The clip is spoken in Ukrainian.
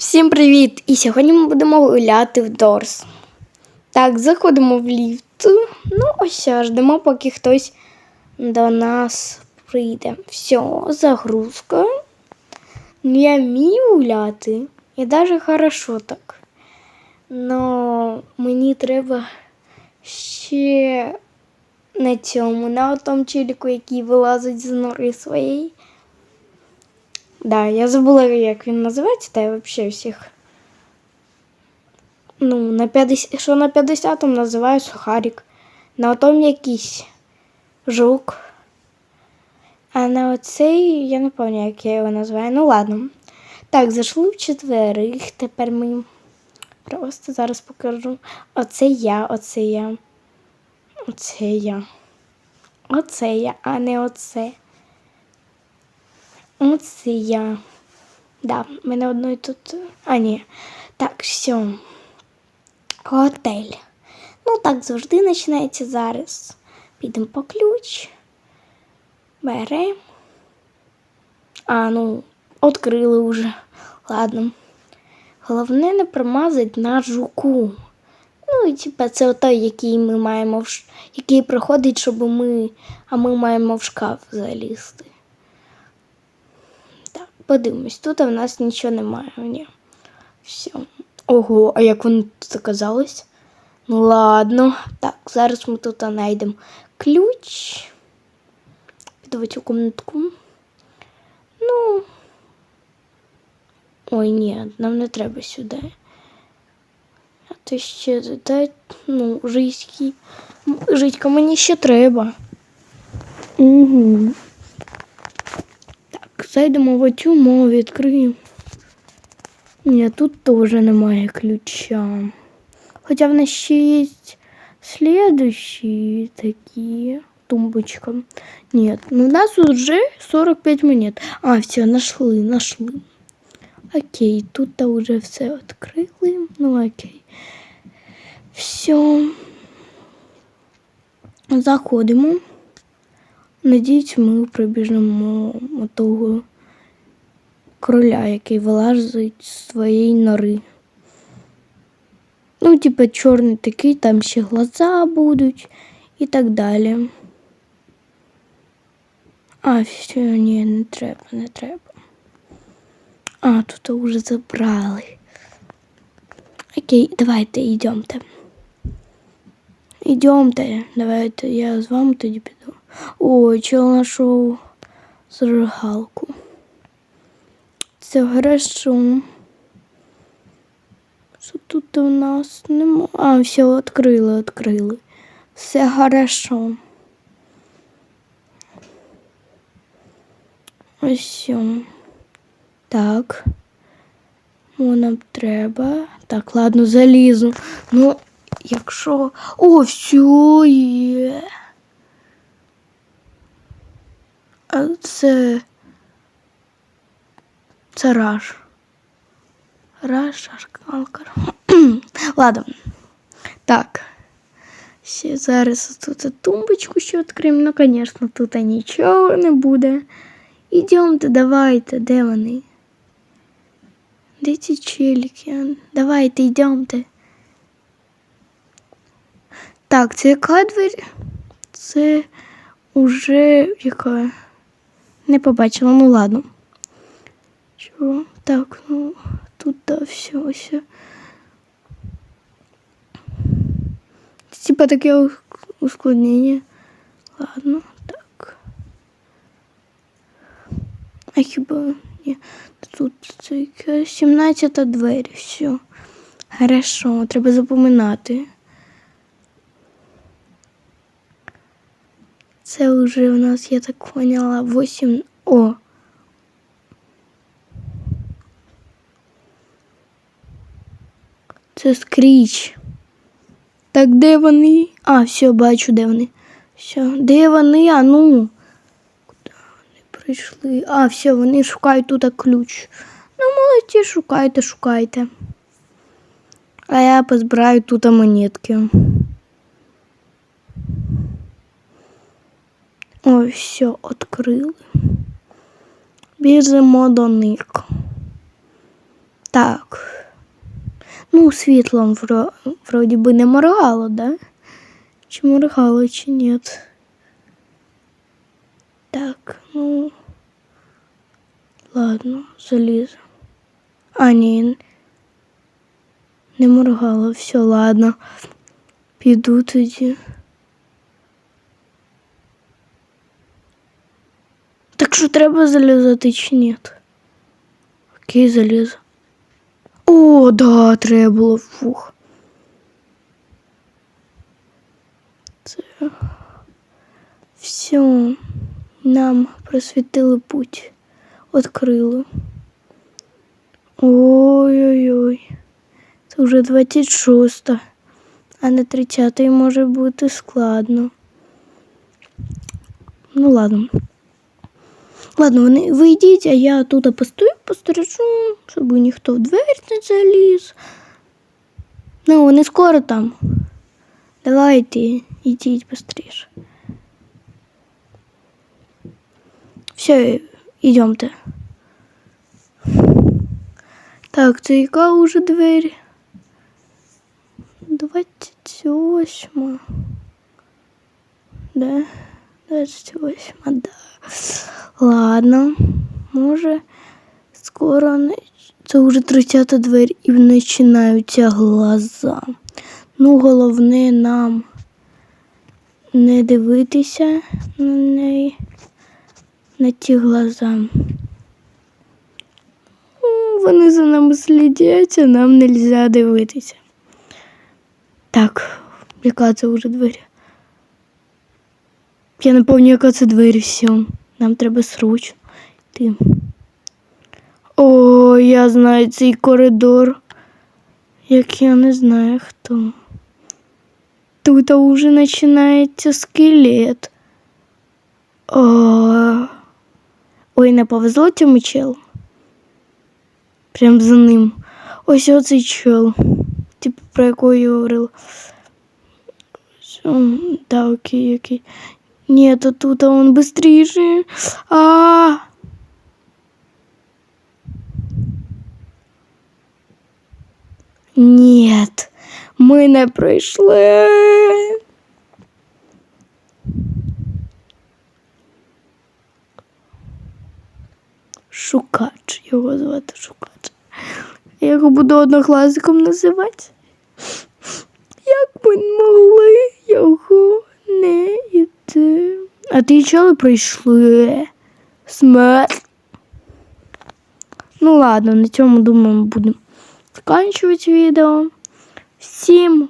Всім привіт! І сьогодні ми будемо гуляти в Дорс. Так, заходимо в ліфт. Ну, ось ждемо, поки хтось до нас прийде. Все, загрузка. Ну, я вмію гуляти. І навіть хорошо так. Но мені треба ще на цьому, на тому челіку, який вилазить з нори своєї. Да, я забула, як він називається, та я взагалі всіх. Ну, на 50, що на 50-му називаю сухарик. На отом якийсь жук. А на оцей, я не пам'ятаю, як я його називаю. Ну ладно. Так, зайшли в четверих. Тепер ми просто зараз покажу. Оце я, оце я. Оце я. Оце я, а не оце. Оце я. Да, в мене одної тут. А, ні. Так, все. Готель. Ну, так завжди починається зараз. Підемо по ключ. Беремо. А, ну, відкрили вже. Ладно. Головне не промазати на жуку. Ну, і типа це той, який ми маємо в ш- який проходить, щоб ми. А ми маємо в шкаф залізти. Подивимось, тут в нас нічого немає. Ні. Все. Ого, а як воно тут оказалось? Ну ладно. Так, зараз ми тут знайдемо ключ. Піду в комнатку. Ну. Ой, ні, нам не треба сюди. А то ще дай, ну, жиськи. Житька мені ще треба. Угу. Зайдемо в оцю мову, відкриємо. Ні, тут теж немає ключа. Хоча в нас ще є слідущі такі тумбочка. Ні, ну у нас уже 45 монет. А, все, нашли, нашли. Окей, тут уже все відкрили. Ну окей. Все. Заходимо. Надіюсь, ми прибіжимо того кроля, який вилазить з своєї нори. Ну, типа, чорний такий, там ще глаза будуть і так далі. А, все, ні, не треба, не треба. А, тут уже забрали. Окей, давайте йдемте. Йдемте, давайте я з вами тоді піду. О, чел знайшов зажигалку. Це хорошо. Що тут у нас нема? А, все, відкрили, відкрили. Все хорошо. Ось. Так. О, нам треба. Так, ладно, залізу. Ну, якщо. О, все є. це. Це раш. Раш, алкар. Ладно. Так. Ще зараз тут тумбочку ще відкриємо. Ну, звісно, тут нічого не буде. Ідемте, давайте, де вони? Де ці челіки? Давайте, йдемте. Так, це яка двері? Це уже яка? Не побачила, ну ладно. Чого? Так, ну тут да, все, все. Типа таке ускладнення. Ладно, так. А хіба ні. Тут це якась 17 двері, все. Хорошо, треба запоминати. Це вже у нас, я так поняла, 8. О. Це скріч. Так де вони? А, все, бачу, де вони. Все, де вони? А ну. Куди вони прийшли? А, все, вони шукають тут ключ. Ну, молодці, шукайте, шукайте. А я позбираю тут монетки. Ой, все, відкрили. Біжимо до них. Так. Ну, світлом вро... вроді би не моргало, да? Чи моргало, чи ні? Так, ну. Ладно, залізо. А, ні. Не моргало, все, ладно. Піду тоді. Так що треба залізати чи ні? Окей, залізу. О, да, треба було фух. Це все. Нам просвітили путь. Открили. Ой-ой-ой. Це вже 26, а на 30 може бути складно. Ну ладно. Ладно, вони ви йдіть, а я тут постою, постережу, щоб ніхто в двері не заліз. Ну, вони скоро там. Давайте, йдіть быстріше. Все, йдемте. Так, це яка уже двері? 28. Да, 28, да. Ладно, може, скоро це вже 30-та двері і починаються глаза. Ну, головне нам не дивитися на неї, на ті глаза. Вони за нами слідять, а нам не можна дивитися. Так, яка це вже двері? Я не пам'ятаю, яка це двері все. Нам треба срочно йти. О, я знаю цей коридор. Як я не знаю хто. Тут уже починається скелет. О, ой, не повезло цьому челу. Прям за ним. Ось оцей чел. Типу, про якого я говорила. Да, окей, окей. Нет, а тут он быстрее. А, Нет, ми не пройшли. Шукач, його звати Шукач. Я його буду однокласником називати. Як ми могли? А ти чого прийшли? Смерть. Ну ладно, на цьому думаю, будемо закінчувати відео. Всім